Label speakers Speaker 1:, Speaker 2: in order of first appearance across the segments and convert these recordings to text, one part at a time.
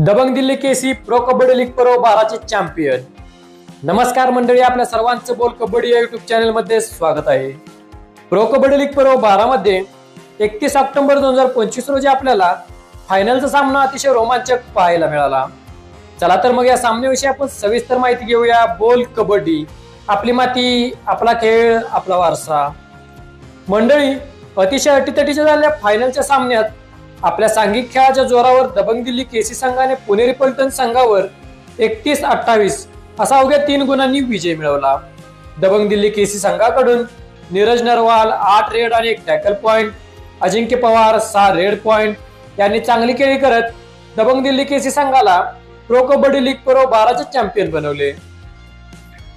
Speaker 1: Dabang Delhi KC pro kabaddi league pro बाराचे champion. नमस्कार मंडळी आपल्या सर्वांचं बोल कबड्डी या युट्यूब चॅनलमध्ये स्वागत आहे. प्रो कबड्डी लीग प्रो बारामध्ये एकतीस ऑक्टोबर दोन हजार पंचवीस रोजी आपल्याला फायनलचा सामना अतिशय रोमांचक पाहायला मिळाला. चला तर मग या सामन्याविषयी आपण सविस्तर माहिती घेऊया. बोल कबड्डी आपली माती आपला खेळ आपला वारसा. मंडळी अतिशय अटीतटीच्या झालेल्या फायनलच्या सामन्यात आपल्या सांघिक खेळाच्या जोरावर दबंग दिल्ली केसी संघाने पुणेरी पलटण संघावर एकतीस अठ्ठावीस असा अवघ्या तीन गुणांनी विजय मिळवला. दबंग दिल्ली केसी संघाकडून नीरज नरवाल आठ रेड आणि एक टॅकल पॉइंट अजिंक्य पवार सहा रेड पॉइंट यांनी चांगली खेळी करत दबंग दिल्ली केसी संघाला प्रो कबड्डी लीग प्रो बाराचे चॅम्पियन बनवले.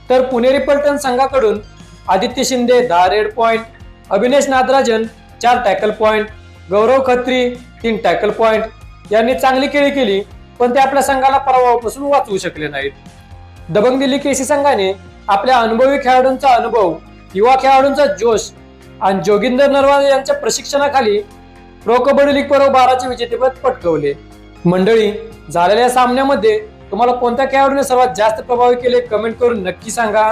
Speaker 1: तर पुणेरी पलटण संघाकडून आदित्य शिंदे दहा रेड पॉइंट अभिनेश नादराजन चार टॅकल पॉइंट गौरव खत्री तीन टॅकल पॉइंट यांनी चांगली खेळी केली पण ते आपल्या संघाला पराभवापासून वाचवू शकले नाहीत. दबंग दिल्ली केसी संघाने आपल्या अनुभवी खेळाडूंचा अनुभव युवा खेळाडूंचा जोश आणि जोगिंदर नरवाल यांच्या प्रशिक्षणाखाली प्रो कबड्डी लीग पर्व बाराचे विजेतेपद पटकवले. मंडळी झालेल्या सामन्यामध्ये तुम्हाला कोणत्या खेळाडूने सर्वात जास्त प्रभावित केले कमेंट करून नक्की सांगा.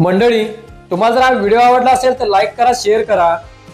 Speaker 1: मंडळी तुम्हाला जर हा व्हिडिओ आवडला असेल तर लाईक करा शेअर करा.